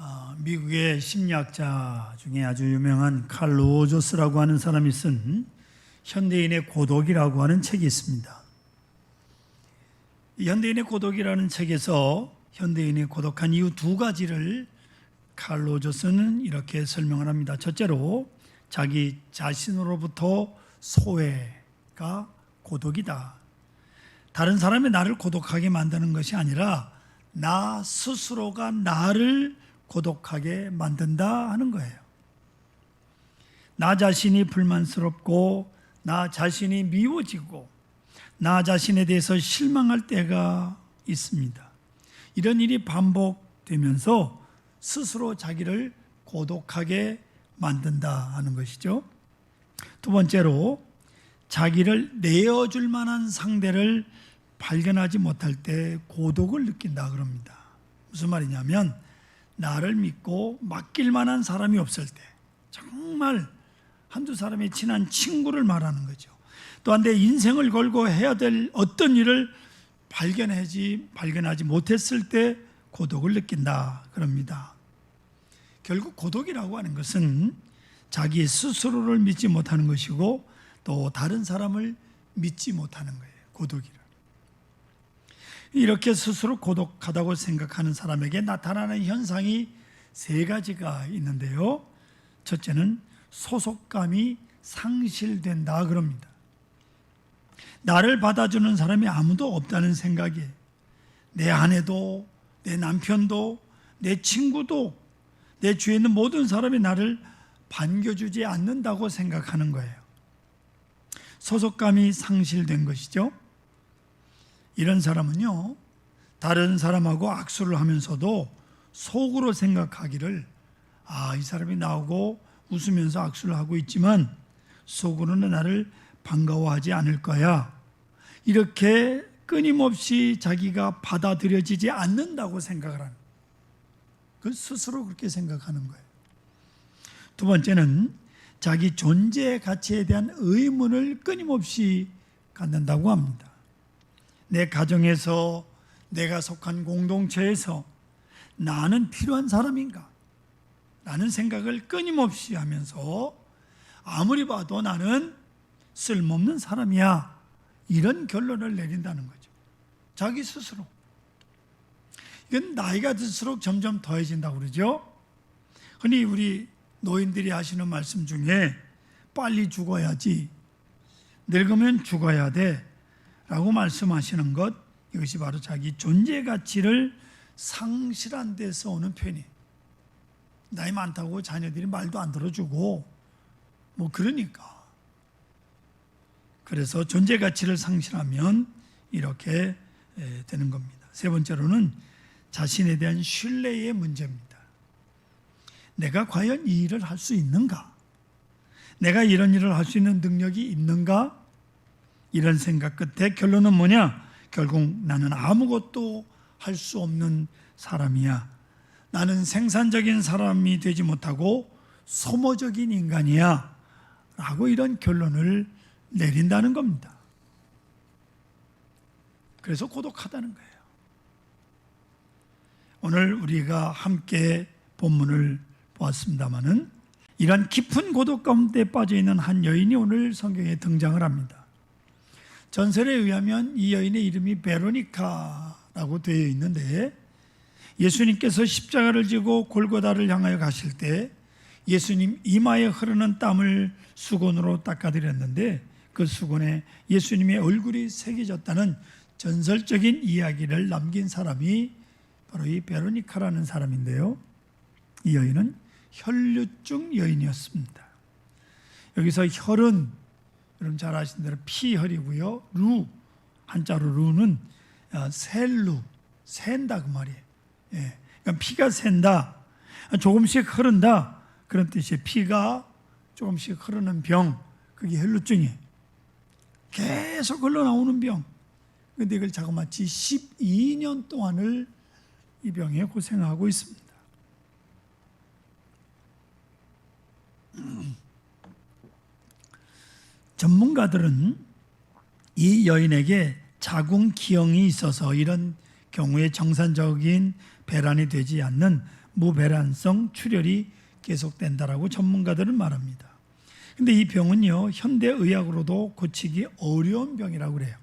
어, 미국의 심리학자 중에 아주 유명한 칼 로저스라고 하는 사람이 쓴 현대인의 고독이라고 하는 책이 있습니다. 이 현대인의 고독이라는 책에서 현대인의 고독한 이유 두 가지를 칼 로저스는 이렇게 설명을 합니다. 첫째로 자기 자신으로부터 소외가 고독이다. 다른 사람이 나를 고독하게 만드는 것이 아니라 나 스스로가 나를 고독하게 만든다 하는 거예요. 나 자신이 불만스럽고 나 자신이 미워지고 나 자신에 대해서 실망할 때가 있습니다. 이런 일이 반복되면서 스스로 자기를 고독하게 만든다 하는 것이죠. 두 번째로 자기를 내어줄 만한 상대를 발견하지 못할 때 고독을 느낀다 그럽니다. 무슨 말이냐면 나를 믿고 맡길 만한 사람이 없을 때 정말 한두 사람의 친한 친구를 말하는 거죠. 또한 내 인생을 걸고 해야 될 어떤 일을 발견하지 발견하지 못했을 때 고독을 느낀다 그럽니다. 결국 고독이라고 하는 것은 자기 스스로를 믿지 못하는 것이고 또 다른 사람을 믿지 못하는 거예요. 고독이라. 이렇게 스스로 고독하다고 생각하는 사람에게 나타나는 현상이 세 가지가 있는데요. 첫째는 소속감이 상실된다 그럽니다. 나를 받아주는 사람이 아무도 없다는 생각에 내 아내도 내 남편도 내 친구도 내 주위에 있는 모든 사람이 나를 반겨주지 않는다고 생각하는 거예요. 소속감이 상실된 것이죠. 이런 사람은요, 다른 사람하고 악수를 하면서도 속으로 생각하기를, 아, 이 사람이 나오고 웃으면서 악수를 하고 있지만 속으로는 나를 반가워하지 않을 거야. 이렇게 끊임없이 자기가 받아들여지지 않는다고 생각을 하는. 그 스스로 그렇게 생각하는 거예요. 두 번째는 자기 존재 가치에 대한 의문을 끊임없이 갖는다고 합니다. 내 가정에서 내가 속한 공동체에서 나는 필요한 사람인가? 라는 생각을 끊임없이 하면서 아무리 봐도 나는 쓸모없는 사람이야. 이런 결론을 내린다는 거죠. 자기 스스로. 이건 나이가 들수록 점점 더해진다고 그러죠. 흔히 우리 노인들이 하시는 말씀 중에 빨리 죽어야지. 늙으면 죽어야 돼. 라고 말씀하시는 것, 이것이 바로 자기 존재 가치를 상실한 데서 오는 표현이 나이 많다고 자녀들이 말도 안 들어주고, 뭐, 그러니까. 그래서 존재 가치를 상실하면 이렇게 되는 겁니다. 세 번째로는 자신에 대한 신뢰의 문제입니다. 내가 과연 이 일을 할 수 있는가? 내가 이런 일을 할 수 있는 능력이 있는가? 이런 생각 끝에 결론은 뭐냐? 결국 나는 아무것도 할 수 없는 사람이야. 나는 생산적인 사람이 되지 못하고 소모적인 인간이야. 라고 이런 결론을 내린다는 겁니다. 그래서 고독하다는 거예요. 오늘 우리가 함께 본문을 보았습니다마는 이런 깊은 고독 가운데 빠져 있는 한 여인이 오늘 성경에 등장을 합니다. 전설에 의하면 이 여인의 이름이 베로니카라고 되어 있는데 예수님께서 십자가를 지고 골고다를 향하여 가실 때 예수님 이마에 흐르는 땀을 수건으로 닦아드렸는데 그 수건에 예수님의 얼굴이 새겨졌다는 전설적인 이야기를 남긴 사람이 바로 이 베로니카라는 사람인데요. 이 여인은 혈류증 여인이었습니다. 여기서 혈은 여러분 잘 아시는 대로 피혈이고요. 루 한자로 루는 어, 셀루 샌다 그 말이에요. 예. 그러니까 피가 샌다. 조금씩 흐른다. 그런 뜻이에요. 피가 조금씩 흐르는 병. 그게 혈루증이에요. 계속 흘러나오는 병. 근데 이걸 자그마치 12년 동안을 이 병에 고생하고 있습니다. 전문가들은 이 여인에게 자궁 기형이 있어서 이런 경우에 정상적인 배란이 되지 않는 무배란성 출혈이 계속된다라고 전문가들은 말합니다. 근데 이 병은요 현대 의학으로도 고치기 어려운 병이라고 그래요.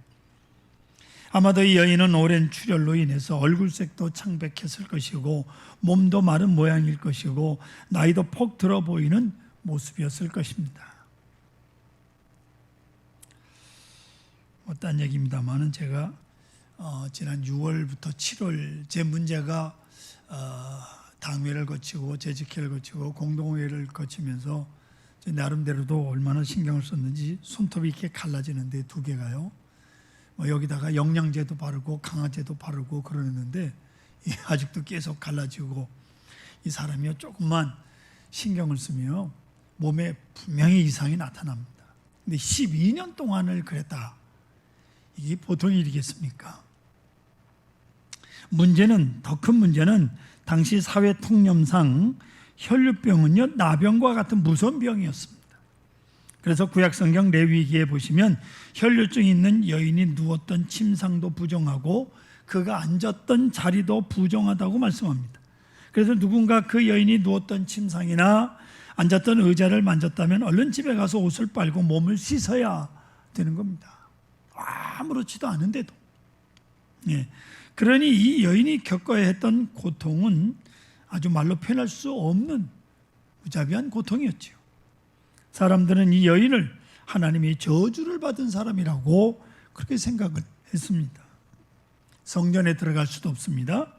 아마도 이 여인은 오랜 출혈로 인해서 얼굴색도 창백했을 것이고 몸도 마른 모양일 것이고 나이도 폭 들어 보이는 모습이었을 것입니다. 어떤 얘기입니다만은 제가 어, 지난 6월부터 7월 제 문제가 어, 당회를 거치고 재직회를 거치고 공동회를 거치면서 제 나름대로도 얼마나 신경을 썼는지 손톱이 이렇게 갈라지는데 두 개가요. 뭐 여기다가 영양제도 바르고 강화제도 바르고 그러는데 이 아직도 계속 갈라지고 이 사람이요 조금만 신경을 쓰면 몸에 분명히 이상이 나타납니다. 근데 12년 동안을 그랬다. 이게 보통 일이겠습니까? 문제는 더 큰 문제는 당시 사회 통념상 혈류병은요 나병과 같은 무서운 병이었습니다. 그래서 구약성경 레위기에 보시면 혈류증이 있는 여인이 누웠던 침상도 부정하고 그가 앉았던 자리도 부정하다고 말씀합니다. 그래서 누군가 그 여인이 누웠던 침상이나 앉았던 의자를 만졌다면 얼른 집에 가서 옷을 빨고 몸을 씻어야 되는 겁니다. 아무렇지도 않은데도. 예. 그러니 이 여인이 겪어야 했던 고통은 아주 말로 표현할 수 없는 무자비한 고통이었지요. 사람들은 이 여인을 하나님의 저주를 받은 사람이라고 그렇게 생각을 했습니다. 성전에 들어갈 수도 없습니다.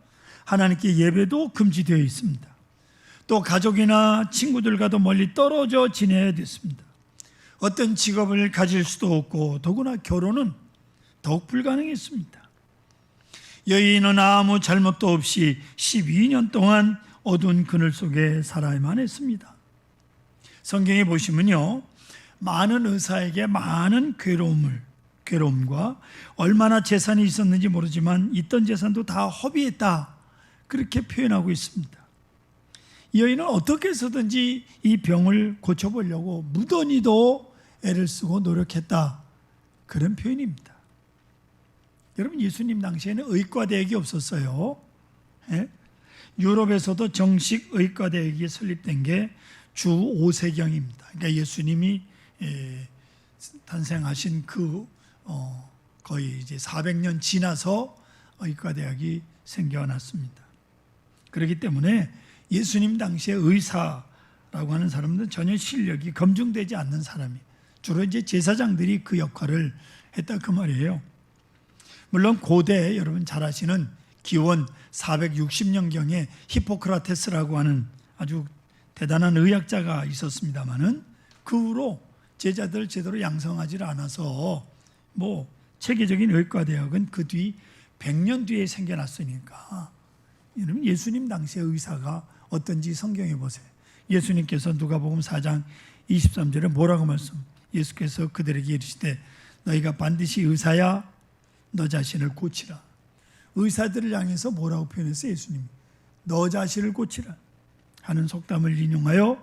하나님께 예배도 금지되어 있습니다. 또 가족이나 친구들과도 멀리 떨어져 지내야 됐습니다. 어떤 직업을 가질 수도 없고 더구나 결혼은 더욱 불가능했습니다. 여인은 아무 잘못도 없이 12년 동안 어두운 그늘 속에 살아야만 했습니다. 성경에 보시면요. 많은 의사에게 많은 괴로움을 괴로움과 얼마나 재산이 있었는지 모르지만 있던 재산도 다 허비했다. 그렇게 표현하고 있습니다. 이 여인은 어떻게 해서든지 이 병을 고쳐보려고 무던히도 애를 쓰고 노력했다. 그런 표현입니다. 여러분 예수님 당시에는 의과대학이 없었어요. 예? 유럽에서도 정식 의과대학이 설립된 게 주 5세경입니다. 그러니까 예수님이 예, 탄생하신 그 어, 거의 이제 400년 지나서 의과대학이 생겨났습니다. 그렇기 때문에 예수님 당시에 의사라고 하는 사람들은 전혀 실력이 검증되지 않는 사람이 주로 이제 제사장들이 그 역할을 했다 그 말이에요. 물론 고대 여러분 잘 아시는 기원 460년경에 히포크라테스라고 하는 아주 대단한 의학자가 있었습니다마는 그 후로 제자들 제대로 양성하지 않아서 뭐 체계적인 의과 대학은 그 뒤 100년 뒤에 생겨났으니까 여러분 예수님 당시의 의사가 어떤지 성경에 보세요. 예수님께서 누가복음 4장 23절에 뭐라고 말씀? 예수께서 그들에게 이르시되 너희가 반드시 의사야 너 자신을 고치라. 의사들을 향해서 뭐라고 표현했어요, 예수님? 너 자신을 고치라. 하는 속담을 인용하여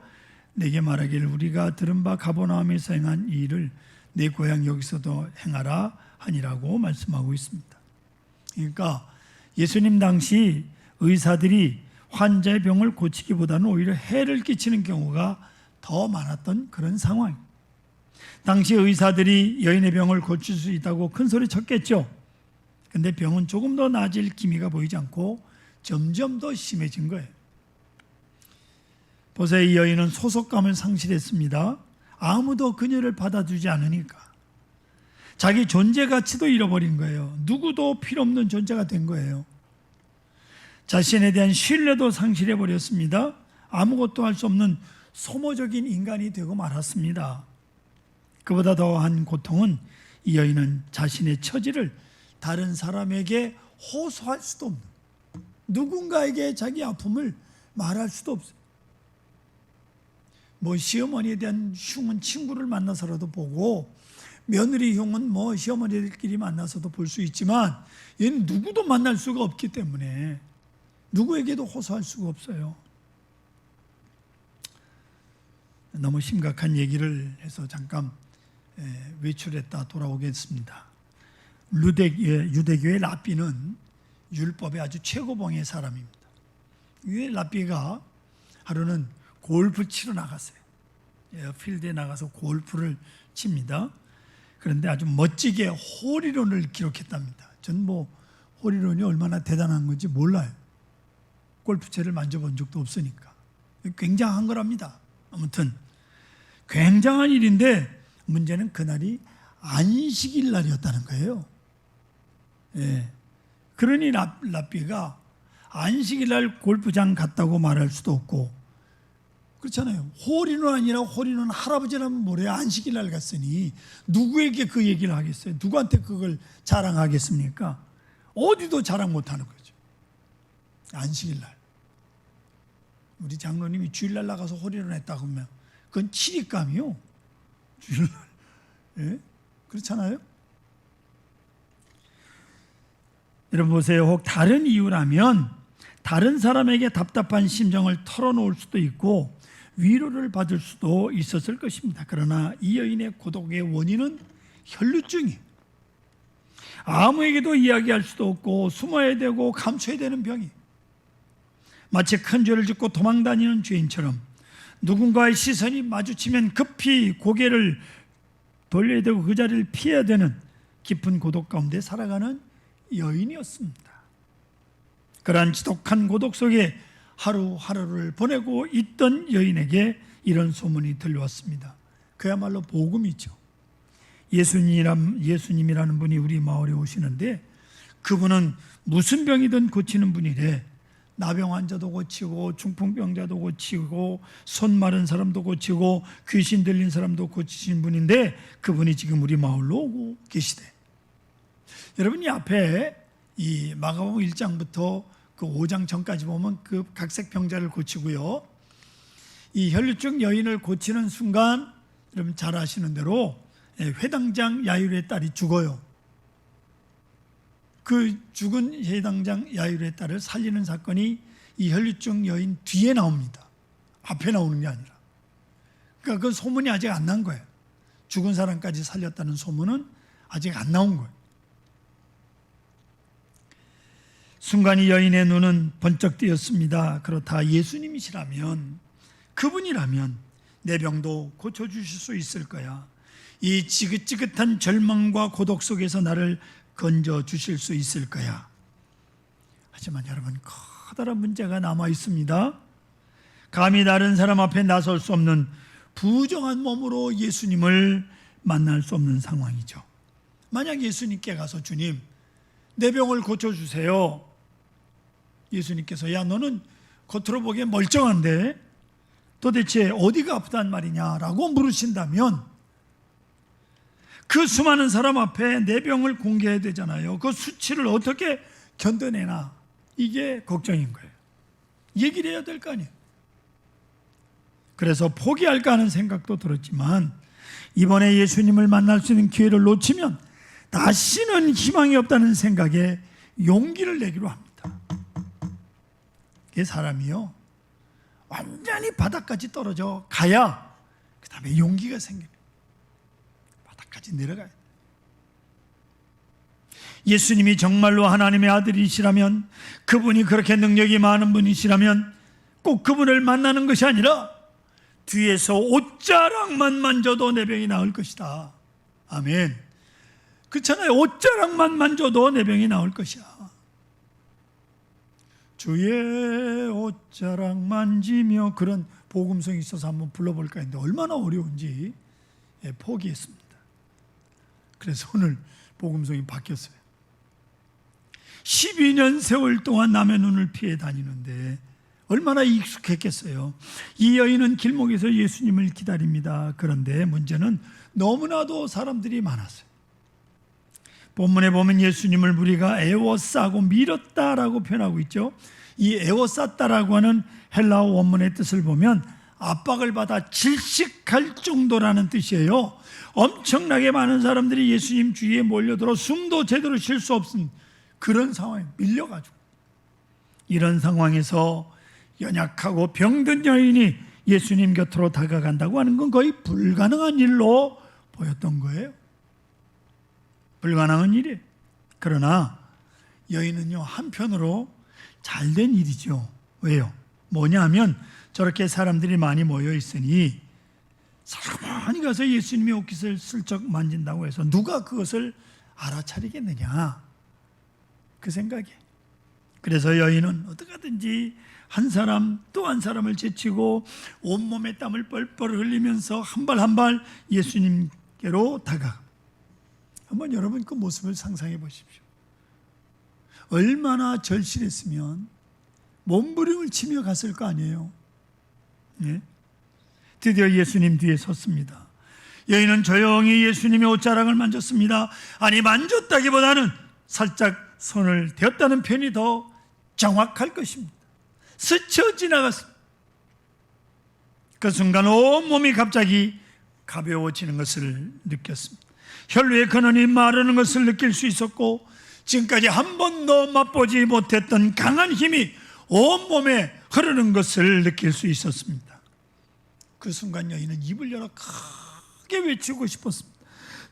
내게 말하기를 우리가 들은 바 가버나움에서 행한 이 일을 내 고향 여기서도 행하라 하니라고 말씀하고 있습니다. 그러니까 예수님 당시 의사들이 환자의 병을 고치기보다는 오히려 해를 끼치는 경우가 더 많았던 그런 상황. 당시 의사들이 여인의 병을 고칠 수 있다고 큰 소리 쳤겠죠. 근데 병은 조금 더 나아질 기미가 보이지 않고 점점 더 심해진 거예요. 보세요. 이 여인은 소속감을 상실했습니다. 아무도 그녀를 받아주지 않으니까. 자기 존재 가치도 잃어버린 거예요. 누구도 필요 없는 존재가 된 거예요. 자신에 대한 신뢰도 상실해 버렸습니다. 아무것도 할 수 없는 소모적인 인간이 되고 말았습니다. 그보다 더한 고통은 이 여인은 자신의 처지를 다른 사람에게 호소할 수도 없는 누군가에게 자기 아픔을 말할 수도 없어요. 뭐 시어머니에 대한 흉은 친구를 만나서라도 보고 며느리 흉은 뭐 시어머니들끼리 만나서도 볼 수 있지만 얘는 누구도 만날 수가 없기 때문에 누구에게도 호소할 수가 없어요. 너무 심각한 얘기를 해서 잠깐 외출했다 돌아오겠습니다. 루데, 유대교의 라비는 율법의 아주 최고봉의 사람입니다. 위에 라비가 하루는 골프 치러 나갔어요. 예, 필드에 나가서 골프를 칩니다. 그런데 아주 멋지게 홀이론을 기록했답니다. 전뭐 홀이론이 얼마나 대단한 건지 몰라요. 골프채를 만져본 적도 없으니까. 굉장한 거랍니다. 아무튼 굉장한 일인데 문제는 그날이 안식일 날이었다는 거예요. 예. 그러니 라, 라비가 안식일 날 골프장 갔다고 말할 수도 없고 그렇잖아요. 홀이는 아니라 홀이는 할아버지라면 뭐래 안식일 날 갔으니 누구에게 그 얘기를 하겠어요? 누구한테 그걸 자랑하겠습니까? 어디도 자랑 못 하는 거죠. 안식일 날. 우리 장로님이 주일날 나가서 홀이론 했다고 하면 그건 치리감이요. 주일날. 예? 그렇잖아요? 여러분 보세요. 혹 다른 이유라면 다른 사람에게 답답한 심정을 털어놓을 수도 있고 위로를 받을 수도 있었을 것입니다. 그러나 이 여인의 고독의 원인은 혈류증이 아무에게도 이야기할 수도 없고 숨어야 되고 감춰야 되는 병이 마치 큰 죄를 짓고 도망다니는 죄인처럼 누군가의 시선이 마주치면 급히 고개를 돌려야 되고 그 자리를 피해야 되는 깊은 고독 가운데 살아가는 여인이었습니다. 그러한 지독한 고독 속에 하루하루를 보내고 있던 여인에게 이런 소문이 들려왔습니다. 그야말로 복음이죠. 예수님이란, 예수님이라는 분이 우리 마을에 오시는데 그분은 무슨 병이든 고치는 분이래. 나병 환자도 고치고 중풍병자도 고치고 손 마른 사람도 고치고 귀신 들린 사람도 고치신 분인데 그분이 지금 우리 마을로 오고 계시대. 여러분 이 앞에 이 마가복음 1장부터 그 5장 전까지 보면 그 각색 병자를 고치고요. 이 혈류증 여인을 고치는 순간 여러분 잘 아시는 대로 예, 회당장 야율의 딸이 죽어요. 그 죽은 회당장 야율의 딸을 살리는 사건이 이 혈류증 여인 뒤에 나옵니다. 앞에 나오는 게 아니라. 그러니까 그 소문이 아직 안 난 거예요. 죽은 사람까지 살렸다는 소문은 아직 안 나온 거예요. 순간 이 여인의 눈은 번쩍 뜨였습니다. 그렇다 예수님이시라면 그분이라면 내 병도 고쳐 주실 수 있을 거야. 이 지긋지긋한 절망과 고독 속에서 나를 건져 주실 수 있을 거야. 하지만 여러분 커다란 문제가 남아 있습니다. 감히 다른 사람 앞에 나설 수 없는 부정한 몸으로 예수님을 만날 수 없는 상황이죠. 만약 예수님께 가서 주님 내 병을 고쳐 주세요. 예수님께서 야 너는 겉으로 보기엔 멀쩡한데 도대체 어디가 아프단 말이냐라고 물으신다면 그 수많은 사람 앞에 내 병을 공개해야 되잖아요. 그 수치를 어떻게 견뎌내나 이게 걱정인 거예요. 얘기를 해야 될 거 아니에요. 그래서 포기할까 하는 생각도 들었지만 이번에 예수님을 만날 수 있는 기회를 놓치면 다시는 희망이 없다는 생각에 용기를 내기로 합니다. 이 사람이요 완전히 바닥까지 떨어져 가야 그 다음에 용기가. 바 닥까지 내려가야 돼. 예수님이 정말로 하나님의 아들이시라면 그분이 그렇게 능력이 많은 분이시라면 꼭 그분을 만나는 것이 아니라 뒤에서 옷자락만 만져도 내 병이 나을 것이다. 아멘. 그렇잖아요. 옷자락만 만져도 내 병이 나을 것이야. 주의 옷자락 만지며 그런 복음성이 있어서 한번 불러볼까 했는데 얼마나 어려운지 예, 포기했습니다. 그래서 오늘 복음성이 바뀌었어요. 12년 세월 동안 남의 눈을 피해 다니는데 얼마나 익숙했겠어요. 이 여인은 길목에서 예수님을 기다립니다. 그런데 문제는 너무나도 사람들이 많았어요. 본문에 보면 예수님을 무리가 애워싸고 밀었다라고 표현하고 있죠. 이 애워쌌다라고 하는 헬라어 원문의 뜻을 보면 압박을 받아 질식할 정도라는 뜻이에요. 엄청나게 많은 사람들이 예수님 주위에 몰려들어 숨도 제대로 쉴 수 없은 그런 상황에 밀려가지고 이런 상황에서 연약하고 병든 여인이 예수님 곁으로 다가간다고 하는 건 거의 불가능한 일로 보였던 거예요. 불가능한 일이. 그러나 여인은요 한편으로 잘된 일이죠. 왜요? 뭐냐 하면 저렇게 사람들이 많이 모여 있으니 살가만히 가서 예수님의 옷깃을 슬쩍 만진다고 해서 누가 그것을 알아차리겠느냐? 그 생각에. 그래서 여인은 어떻게든지 한 사람 또 한 사람을 제치고 온몸에 땀을 뻘뻘 흘리면서 한 발 한 발 예수님께로 다가. 한번 여러분 그 모습을 상상해 보십시오. 얼마나 절실했으면 몸부림을 치며 갔을 거 아니에요 예? 드디어 예수님 뒤에 섰습니다. 여인은 조용히 예수님의 옷자락을 만졌습니다. 아니 만졌다기보다는 살짝 손을 대었다는 표현이 더 정확할 것입니다. 스쳐 지나갔습니다. 그 순간 온몸이 갑자기 가벼워지는 것을 느꼈습니다. 혈류의 근원이 마르는 것을 느낄 수 있었고 지금까지 한 번도 맛보지 못했던 강한 힘이 온몸에 흐르는 것을 느낄 수 있었습니다. 그 순간 여인은 입을 열어 크게 외치고 싶었습니다.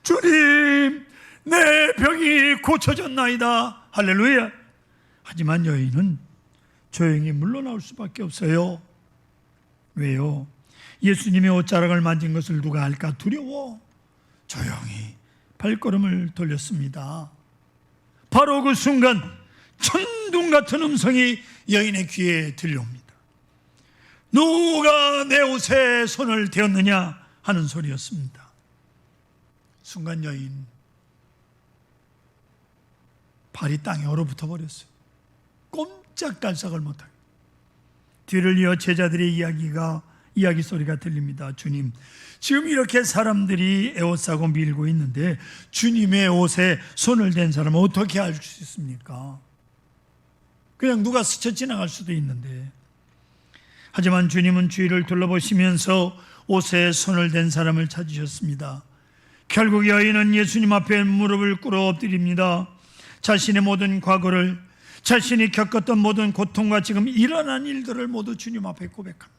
주님, 내 병이 고쳐졌나이다. 할렐루야. 하지만 여인은 조용히 물러나올 수밖에 없어요. 왜요? 예수님의 옷자락을 만진 것을 누가 알까 두려워 조용히 발걸음을 돌렸습니다. 바로 그 순간 천둥 같은 음성이 여인의 귀에 들려옵니다. 누가 내 옷에 손을 대었느냐 하는 소리였습니다. 순간 여인 발이 땅에 얼어붙어 버렸어요. 꼼짝달싹을 못하게. 뒤를 이어 제자들의 이야기가 이야기 소리가 들립니다. 주님, 지금 이렇게 사람들이 에워싸고 밀고 있는데 주님의 옷에 손을 댄 사람은 어떻게 알 수 있습니까? 그냥 누가 스쳐 지나갈 수도 있는데 하지만 주님은 주위를 둘러보시면서 옷에 손을 댄 사람을 찾으셨습니다. 결국 여인은 예수님 앞에 무릎을 꿇어 엎드립니다. 자신의 모든 과거를 자신이 겪었던 모든 고통과 지금 일어난 일들을 모두 주님 앞에 고백합니다.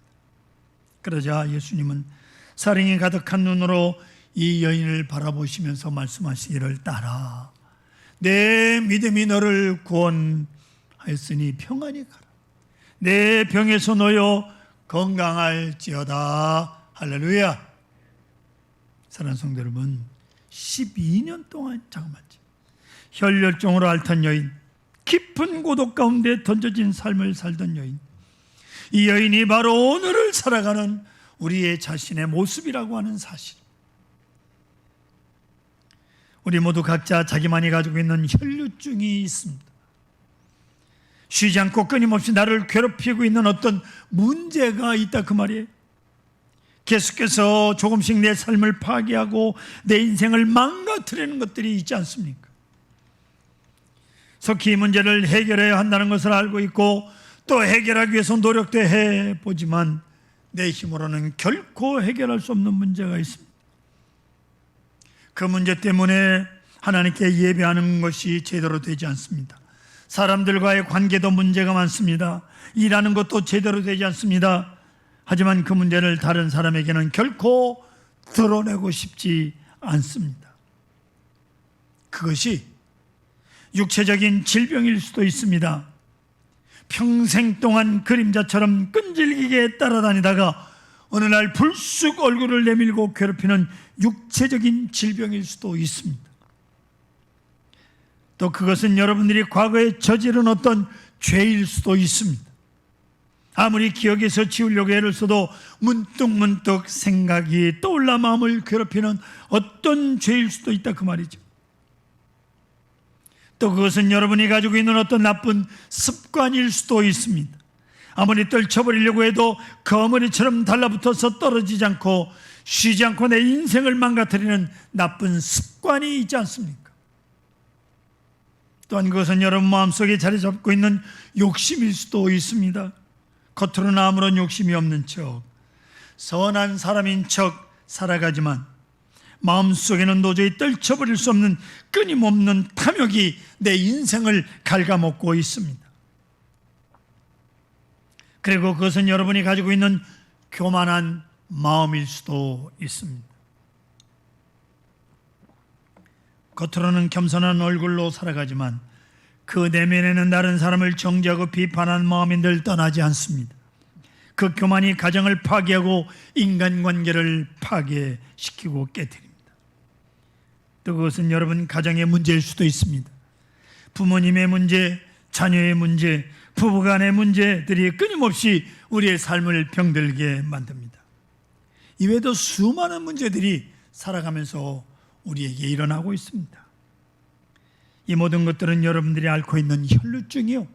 그러자 예수님은 사랑이 가득한 눈으로 이 여인을 바라보시면서 말씀하시기를 따라 내 믿음이 너를 구원 하였으니 평안히 가라. 내 병에서 놓여 건강할지어다. 할렐루야. 사랑하는 성도 여러분, 12년 동안 잠깐만 혈혈종으로 앓던 여인, 깊은 고독 가운데 던져진 삶을 살던 여인, 이 여인이 바로 오늘을 살아가는 우리의 자신의 모습이라고 하는 사실. 우리 모두 각자 자기만이 가지고 있는 혈류증이 있습니다. 쉬지 않고 끊임없이 나를 괴롭히고 있는 어떤 문제가 있다 그 말이에요. 계속해서 조금씩 내 삶을 파괴하고 내 인생을 망가뜨리는 것들이 있지 않습니까? 속히 이 문제를 해결해야 한다는 것을 알고 있고 또 해결하기 위해서 노력도 해 보지만 내 힘으로는 결코 해결할 수 없는 문제가 있습니다. 그 문제 때문에 하나님께 예배하는 것이 제대로 되지 않습니다. 사람들과의 관계도 문제가 많습니다. 일하는 것도 제대로 되지 않습니다. 하지만 그 문제를 다른 사람에게는 결코 드러내고 싶지 않습니다. 그것이 육체적인 질병일 수도 있습니다. 평생 동안 그림자처럼 끈질기게 따라다니다가 어느 날 불쑥 얼굴을 내밀고 괴롭히는 육체적인 질병일 수도 있습니다. 또 그것은 여러분들이 과거에 저지른 어떤 죄일 수도 있습니다. 아무리 기억에서 지우려고 애를 써도 문득 문득 생각이 떠올라 마음을 괴롭히는 어떤 죄일 수도 있다 그 말이죠. 또 그것은 여러분이 가지고 있는 어떤 나쁜 습관일 수도 있습니다. 아무리 떨쳐버리려고 해도 거머리처럼 달라붙어서 떨어지지 않고 쉬지 않고 내 인생을 망가뜨리는 나쁜 습관이 있지 않습니까? 또한 그것은 여러분 마음속에 자리 잡고 있는 욕심일 수도 있습니다. 겉으로는 아무런 욕심이 없는 척, 선한 사람인 척 살아가지만 마음속에는 도저히 떨쳐버릴 수 없는 끊임없는 탐욕이 내 인생을 갉아먹고 있습니다. 그리고 그것은 여러분이 가지고 있는 교만한 마음일 수도 있습니다. 겉으로는 겸손한 얼굴로 살아가지만 그 내면에는 다른 사람을 정죄하고 비판하는 마음인들 떠나지 않습니다. 그 교만이 가정을 파괴하고 인간관계를 파괴시키고 깨뜨립니다. 또 그것은 여러분 가정의 문제일 수도 있습니다. 부모님의 문제, 자녀의 문제, 부부간의 문제들이 끊임없이 우리의 삶을 병들게 만듭니다. 이외에도 수많은 문제들이 살아가면서 우리에게 일어나고 있습니다. 이 모든 것들은 여러분들이 앓고 있는 혈루증이요.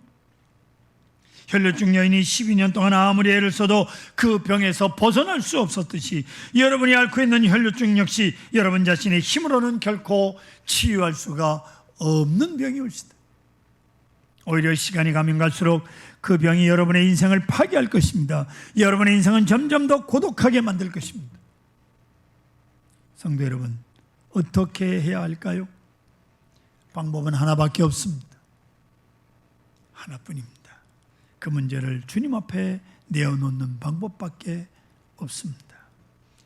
혈루증 여인이 12년 동안 아무리 애를 써도 그 병에서 벗어날 수 없었듯이 여러분이 앓고 있는 혈루증 역시 여러분 자신의 힘으로는 결코 치유할 수가 없는 병이 올시다. 오히려 시간이 가면 갈수록 그 병이 여러분의 인생을 파괴할 것입니다. 여러분의 인생은 점점 더 고독하게 만들 것입니다. 성도 여러분, 어떻게 해야 할까요? 방법은 하나밖에 없습니다. 하나뿐입니다. 그 문제를 주님 앞에 내어놓는 방법밖에 없습니다.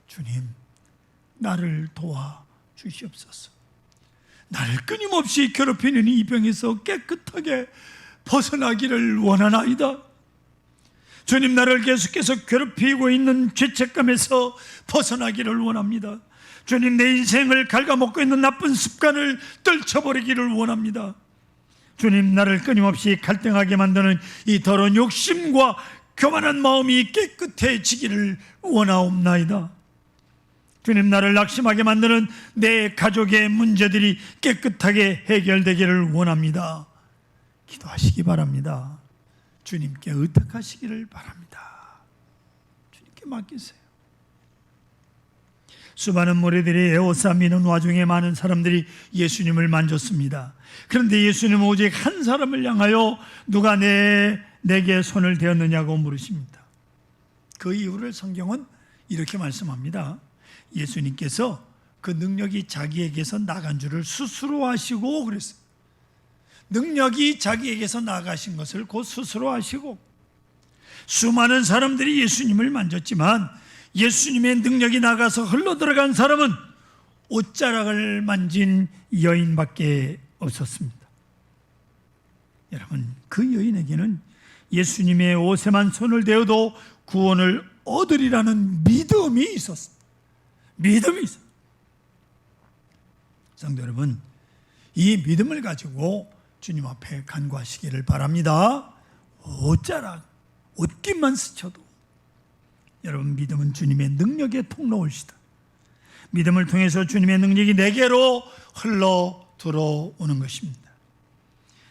주님, 나를 도와 주시옵소서. 나를 끊임없이 괴롭히는 이 병에서 깨끗하게 벗어나기를 원하나이다. 주님 나를 계속해서 괴롭히고 있는 죄책감에서 벗어나기를 원합니다. 주님 내 인생을 갉아먹고 있는 나쁜 습관을 떨쳐버리기를 원합니다. 주님 나를 끊임없이 갈등하게 만드는 이 더러운 욕심과 교만한 마음이 깨끗해지기를 원하옵나이다. 주님 나를 낙심하게 만드는 내 가족의 문제들이 깨끗하게 해결되기를 원합니다. 기도하시기 바랍니다. 주님께 의탁하시기를 바랍니다. 주님께 맡기세요. 수많은 무리들이 에오사 미는 와중에 많은 사람들이 예수님을 만졌습니다. 그런데 예수님은 오직 한 사람을 향하여 누가 내, 내게 손을 대었느냐고 물으십니다. 그 이유를 성경은 이렇게 말씀합니다. 예수님께서 그 능력이 자기에게서 나간 줄을 스스로 하시고 그랬어요. 능력이 자기에게서 나가신 것을 곧 스스로 하시고 수많은 사람들이 예수님을 만졌지만 예수님의 능력이 나가서 흘러 들어간 사람은 옷자락을 만진 여인밖에 없었습니다. 여러분, 그 여인에게는 예수님의 옷에만 손을 대어도 구원을 얻으리라는 믿음이 있었습니다. 믿음이 있어. 성도 여러분, 이 믿음을 가지고 주님 앞에 간구하시기를 바랍니다. 옷자락, 옷깃만 스쳐도 여러분 믿음은 주님의 능력의 통로올시다. 믿음을 통해서 주님의 능력이 내게로 흘러 들어오는 것입니다.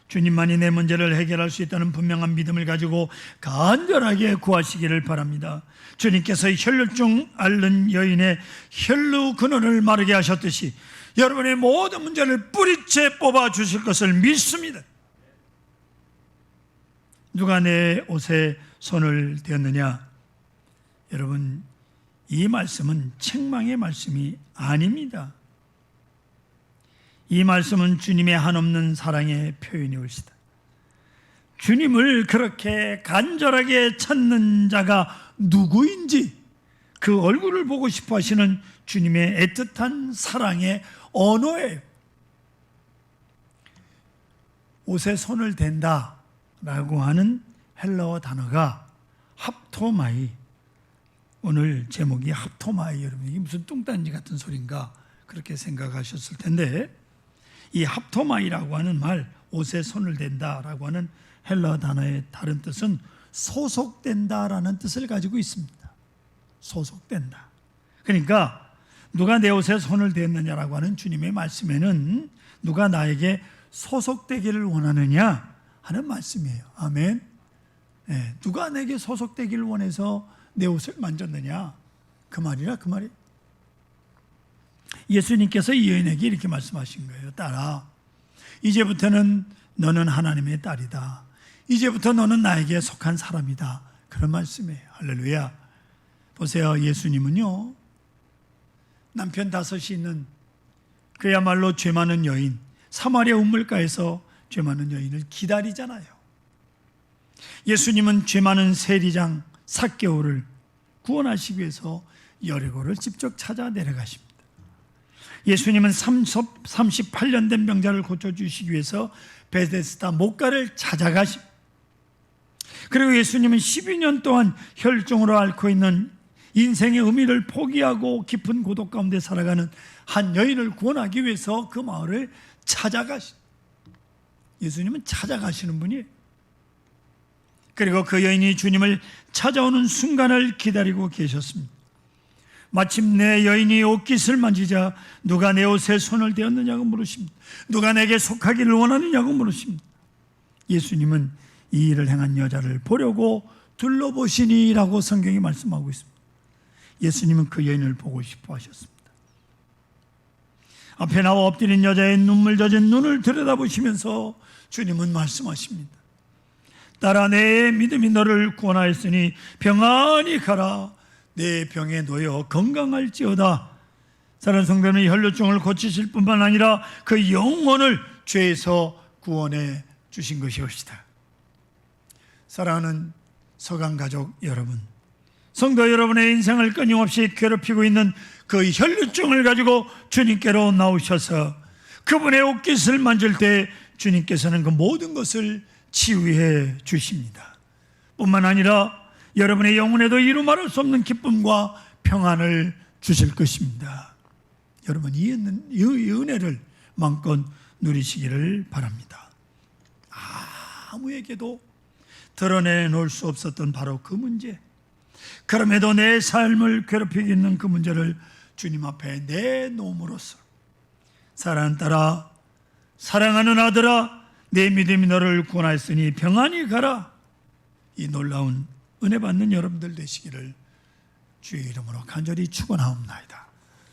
주님만이 내 문제를 해결할 수 있다는 분명한 믿음을 가지고 간절하게 구하시기를 바랍니다. 주님께서 혈류증 앓는 여인의 혈루 근원을 마르게 하셨듯이 여러분의 모든 문제를 뿌리째 뽑아 주실 것을 믿습니다. 누가 내 옷에 손을 대었느냐? 여러분, 이 말씀은 책망의 말씀이 아닙니다. 이 말씀은 주님의 한없는 사랑의 표현이 옳시다. 주님을 그렇게 간절하게 찾는 자가 누구인지 그 얼굴을 보고 싶어 하시는 주님의 애틋한 사랑의 언어예요. 옷에 손을 댄다 라고 하는 헬라어 단어가 합토마이 오늘 제목이 합토마이 여러분 이게 무슨 뚱딴지 같은 소린가 그렇게 생각하셨을 텐데 이 합토마이라고 하는 말 옷에 손을 댄다라고 하는 헬라어 단어의 다른 뜻은 소속된다라는 뜻을 가지고 있습니다. 소속된다. 그러니까 누가 내 옷에 손을 댔느냐라고 하는 주님의 말씀에는 누가 나에게 소속되기를 원하느냐 하는 말씀이에요. 아멘. 네, 누가 내게 소속되기를 원해서 내 옷을 만졌느냐 그 말이라 그 말이. 예수님께서 이 여인에게 이렇게 말씀하신 거예요. 딸아, 이제부터는 너는 하나님의 딸이다. 이제부터 너는 나에게 속한 사람이다. 그런 말씀이에요. 할렐루야. 보세요. 예수님은요, 남편 다섯이 있는 그야말로 죄 많은 여인, 사마리아 우물가에서 죄 많은 여인을 기다리잖아요. 예수님은 죄 많은 세리장 사개오를 구원하시기 위해서 여리고를 직접 찾아 내려가십니다. 예수님은 38년 된 병자를 고쳐주시기 위해서 베데스다 목가를 찾아가시. 그리고 예수님은 12년 동안 혈종으로 앓고 있는 인생의 의미를 포기하고 깊은 고독 가운데 살아가는 한 여인을 구원하기 위해서 그 마을을 찾아가시. 예수님은 찾아가시는 분이에요. 그리고 그 여인이 주님을 찾아오는 순간을 기다리고 계셨습니다. 마침내 여인이 옷깃을 만지자 누가 내 옷에 손을 대었느냐고 물으십니다. 누가 내게 속하기를 원하느냐고 물으십니다. 예수님은 이 일을 행한 여자를 보려고 둘러보시니라고 성경이 말씀하고 있습니다. 예수님은 그 여인을 보고 싶어 하셨습니다. 앞에 나와 엎드린 여자의 눈물 젖은 눈을 들여다보시면서 주님은 말씀하십니다. 딸아 내 믿음이 너를 구원하였으니 평안히 가라. 내 병에 놓여 건강할지어다. 사랑하는 성도는 혈류증을 고치실 뿐만 아니라 그 영혼을 죄에서 구원해 주신 것이옵시다. 사랑하는 서강 가족 여러분 성도 여러분의 인생을 끊임없이 괴롭히고 있는 그 혈류증을 가지고 주님께로 나오셔서 그분의 옷깃을 만질 때 주님께서는 그 모든 것을 치유해 주십니다. 뿐만 아니라 여러분의 영혼에도 이루 말할 수 없는 기쁨과 평안을 주실 것입니다. 여러분 이 은혜를 마음껏 누리시기를 바랍니다. 아무에게도 드러내 놓을 수 없었던 바로 그 문제. 그럼에도 내 삶을 괴롭히고 있는 그 문제를 주님 앞에 내놓음으로써 사랑하는 딸아 사랑하는 아들아 내 믿음이 너를 구원하였으니 평안히 가라. 이 놀라운 은혜 받는 여러분들 되시기를 주의 이름으로 간절히 축원하옵나이다